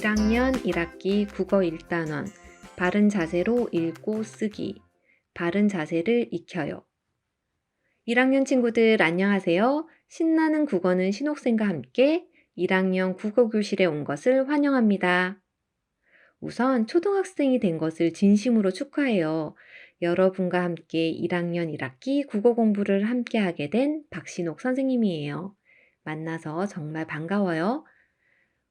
1학년 1학기 국어 1단원 바른 자세로 읽고 쓰기 바른 자세를 익혀요. 1학년 친구들 안녕하세요. 신나는 국어는 신옥쌤과 함께 1학년 국어 교실에 온 것을 환영합니다. 우선 초등학생이 된 것을 진심으로 축하해요. 여러분과 함께 1학년 1학기 국어 공부를 함께 하게 된 박신옥 선생님이에요. 만나서 정말 반가워요.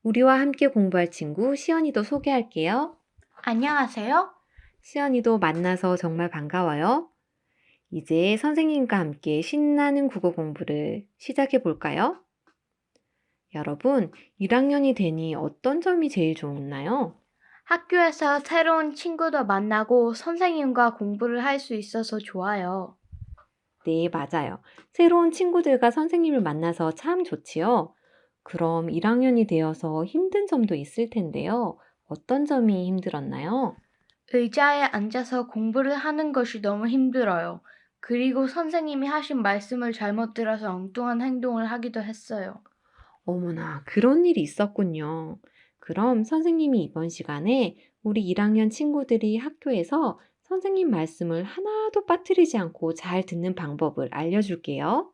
우리와 함께 공부할 친구 시연이도 소개할게요. 안녕하세요. 시연이도 만나서 정말 반가워요. 이제 선생님과 함께 신나는 국어 공부를 시작해 볼까요? 여러분, 1학년이 되니 어떤 점이 제일 좋나요? 학교에서 새로운 친구도 만나고 선생님과 공부를 할 수 있어서 좋아요. 네, 맞아요. 새로운 친구들과 선생님을 만나서 참 좋지요. 그럼 1학년이 되어서 힘든 점도 있을 텐데요. 어떤 점이 힘들었나요? 의자에 앉아서 공부를 하는 것이 너무 힘들어요. 그리고 선생님이 하신 말씀을 잘못 들어서 엉뚱한 행동을 하기도 했어요. 어머나, 그런 일이 있었군요. 그럼 선생님이 이번 시간에 우리 1학년 친구들이 학교에서 선생님 말씀을 하나도 빠뜨리지 않고 잘 듣는 방법을 알려줄게요.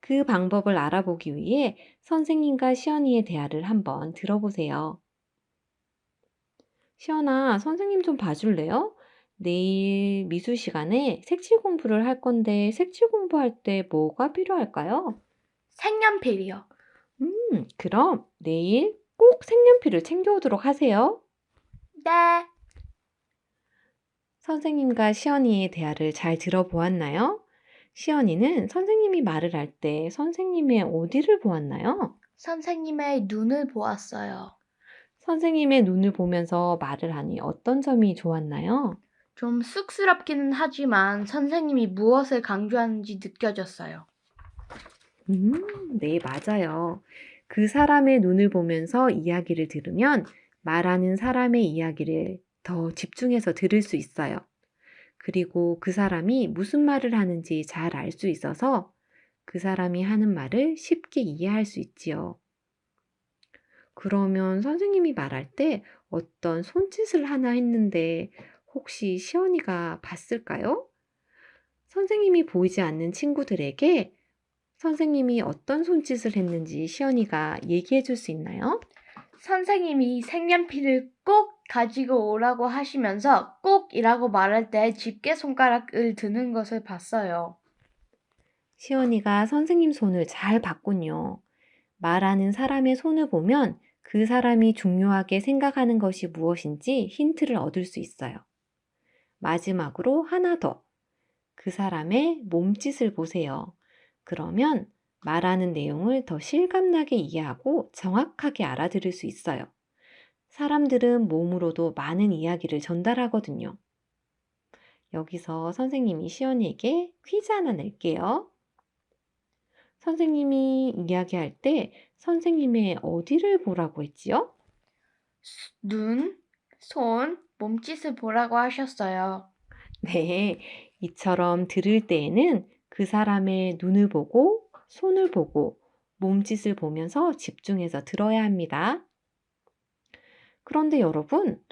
그 방법을 알아보기 위해 선생님과 시연이의 대화를 한번 들어보세요. 시연아, 선생님 좀 봐줄래요? 내일 미술 시간에 색칠 공부를 할 건데 색칠 공부할 때 뭐가 필요할까요? 색연필이요. 음, 그럼 내일 꼭 색연필을 챙겨오도록 하세요. 네. 선생님과 시연이의 대화를 잘 들어보았나요? 시연이는 선생님이 말을 할 때 선생님의 어디를 보았나요? 선생님의 눈을 보았어요. 선생님의 눈을 보면서 말을 하니 어떤 점이 좋았나요? 좀 쑥스럽기는 하지만 선생님이 무엇을 강조하는지 느껴졌어요. 음, 네, 맞아요. 그 사람의 눈을 보면서 이야기를 들으면 말하는 사람의 이야기를 더 집중해서 들을 수 있어요. 그리고 그 사람이 무슨 말을 하는지 잘 알 수 있어서 그 사람이 하는 말을 쉽게 이해할 수 있지요. 그러면 선생님이 말할 때 어떤 손짓을 하나 했는데 혹시 시연이가 봤을까요? 선생님이 보이지 않는 친구들에게 선생님이 어떤 손짓을 했는지 시연이가 얘기해 줄 수 있나요? 선생님이 색연필을 꼭 가지고 오라고 하시면서 꼭이라고 말할 때 집게 손가락을 드는 것을 봤어요. 시연이가 선생님 손을 잘 봤군요. 말하는 사람의 손을 보면 그 사람이 중요하게 생각하는 것이 무엇인지 힌트를 얻을 수 있어요. 마지막으로 하나 더. 그 사람의 몸짓을 보세요. 그러면 말하는 내용을 더 실감나게 이해하고 정확하게 알아들을 수 있어요. 사람들은 몸으로도 많은 이야기를 전달하거든요. 여기서 선생님이 시연이에게 퀴즈 하나 낼게요. 선생님이 이야기할 때 선생님의 어디를 보라고 했지요? 눈, 손, 몸짓을 보라고 하셨어요. 네, 이처럼 들을 때에는 그 사람의 눈을 보고 손을 보고 몸짓을 보면서 집중해서 들어야 합니다. 그런데 여러분,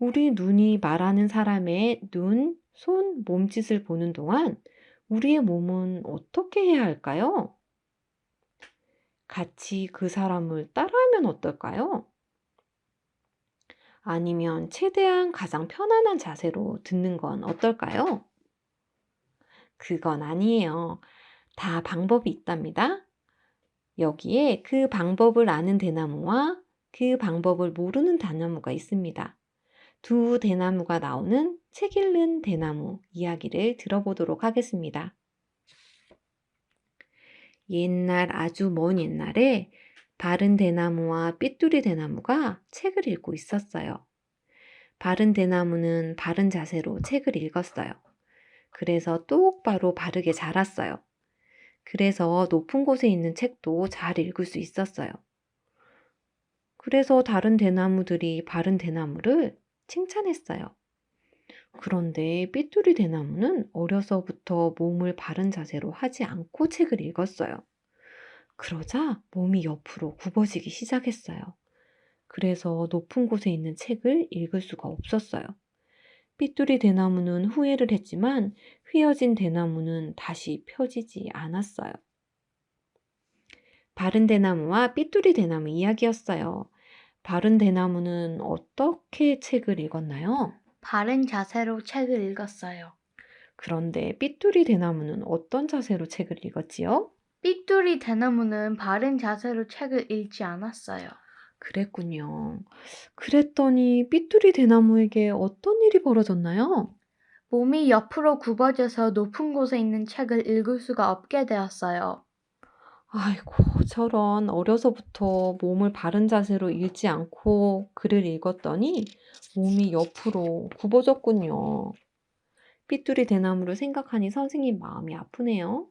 우리 눈이 말하는 사람의 눈, 손, 몸짓을 보는 동안 우리의 몸은 어떻게 해야 할까요? 같이 그 사람을 따라하면 어떨까요? 아니면 최대한 가장 편안한 자세로 듣는 건 어떨까요? 그건 아니에요. 다 방법이 있답니다. 여기에 그 방법을 아는 대나무와 그 방법을 모르는 대나무가 있습니다. 두 대나무가 나오는 책 읽는 대나무 이야기를 들어보도록 하겠습니다. 옛날 아주 먼 옛날에 바른 대나무와 삐뚤이 대나무가 책을 읽고 있었어요. 바른 대나무는 바른 자세로 책을 읽었어요. 그래서 똑바로 바르게 자랐어요. 그래서 높은 곳에 있는 책도 잘 읽을 수 있었어요. 그래서 다른 대나무들이 바른 대나무를 칭찬했어요. 그런데 삐뚤이 대나무는 어려서부터 몸을 바른 자세로 하지 않고 책을 읽었어요. 그러자 몸이 옆으로 굽어지기 시작했어요. 그래서 높은 곳에 있는 책을 읽을 수가 없었어요. 삐뚤이 대나무는 후회를 했지만 휘어진 대나무는 다시 펴지지 않았어요. 바른 대나무와 삐뚤이 대나무 이야기였어요. 바른 대나무는 어떻게 책을 읽었나요? 바른 자세로 책을 읽었어요. 그런데 삐뚤이 대나무는 어떤 자세로 책을 읽었지요? 삐뚤이 대나무는 바른 자세로 책을 읽지 않았어요. 그랬군요. 그랬더니 삐뚤이 대나무에게 어떤 일이 벌어졌나요? 몸이 옆으로 굽어져서 높은 곳에 있는 책을 읽을 수가 없게 되었어요. 아이고, 저런 어려서부터 몸을 바른 자세로 읽지 않고 글을 읽었더니 몸이 옆으로 굽어졌군요. 삐뚤이 대나무를 생각하니 선생님 마음이 아프네요.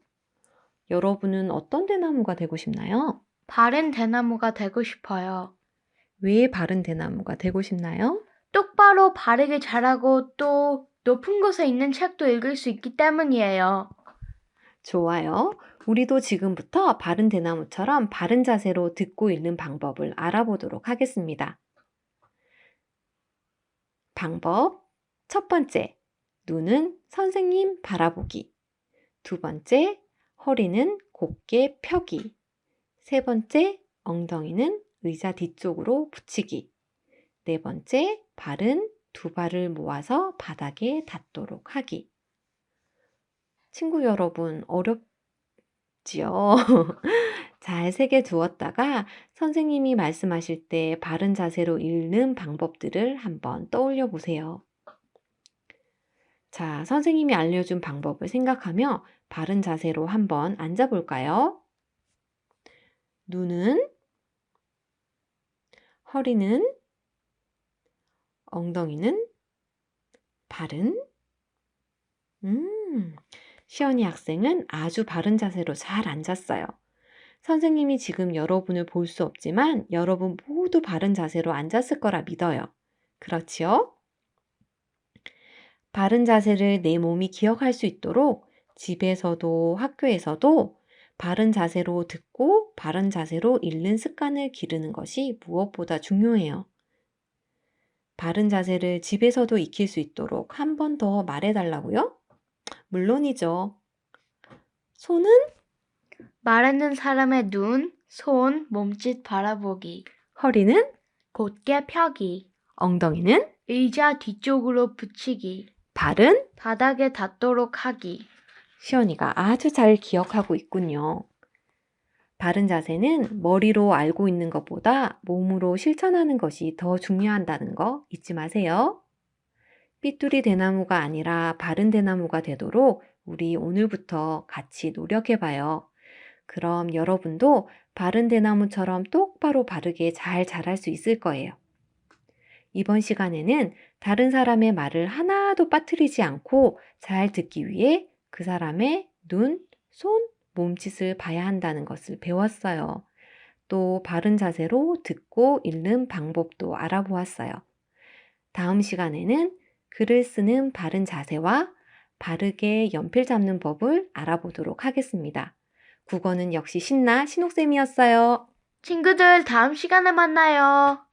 여러분은 어떤 대나무가 되고 싶나요? 바른 대나무가 되고 싶어요. 왜 바른 대나무가 되고 싶나요? 똑바로 바르게 자라고 또 높은 곳에 있는 책도 읽을 수 있기 때문이에요. 좋아요. 우리도 지금부터 바른 대나무처럼 바른 자세로 듣고 읽는 방법을 알아보도록 하겠습니다. 방법 첫 번째, 눈은 선생님 바라보기. 두 번째, 허리는 곧게 펴기. 세 번째, 엉덩이는 의자 뒤쪽으로 붙이기. 네 번째, 발은 두 발을 모아서 바닥에 닿도록 하기. 친구 여러분, 어렵 지요? 잘 새겨 두었다가 선생님이 말씀하실 때 바른 자세로 읽는 방법들을 한번 떠올려 보세요. 자, 선생님이 알려준 방법을 생각하며 바른 자세로 한번 앉아 볼까요? 눈은, 허리는, 엉덩이는, 발은, 음, 시연이 학생은 아주 바른 자세로 잘 앉았어요. 선생님이 지금 여러분을 볼 수 없지만 여러분 모두 바른 자세로 앉았을 거라 믿어요. 그렇지요? 바른 자세를 내 몸이 기억할 수 있도록 집에서도 학교에서도 바른 자세로 듣고 바른 자세로 읽는 습관을 기르는 것이 무엇보다 중요해요. 바른 자세를 집에서도 익힐 수 있도록 한 번 더 말해달라고요? 물론이죠. 손은 말하는 사람의 눈, 손, 몸짓 바라보기. 허리는 곧게 펴기. 엉덩이는 의자 뒤쪽으로 붙이기. 발은 바닥에 닿도록 하기. 시연이가 아주 잘 기억하고 있군요. 바른 자세는 머리로 알고 있는 것보다 몸으로 실천하는 것이 더 중요하다는 거 잊지 마세요. 삐뚤이 대나무가 아니라 바른 대나무가 되도록 우리 오늘부터 같이 노력해 봐요. 그럼 여러분도 바른 대나무처럼 똑바로 바르게 잘 자랄 수 있을 거예요. 이번 시간에는 다른 사람의 말을 하나도 빠뜨리지 않고 잘 듣기 위해 그 사람의 눈, 손, 몸짓을 봐야 한다는 것을 배웠어요. 또 바른 자세로 듣고 읽는 방법도 알아보았어요. 다음 시간에는 글을 쓰는 바른 자세와 바르게 연필 잡는 법을 알아보도록 하겠습니다. 국어는 역시 신나 신옥쌤이었어요. 친구들 다음 시간에 만나요.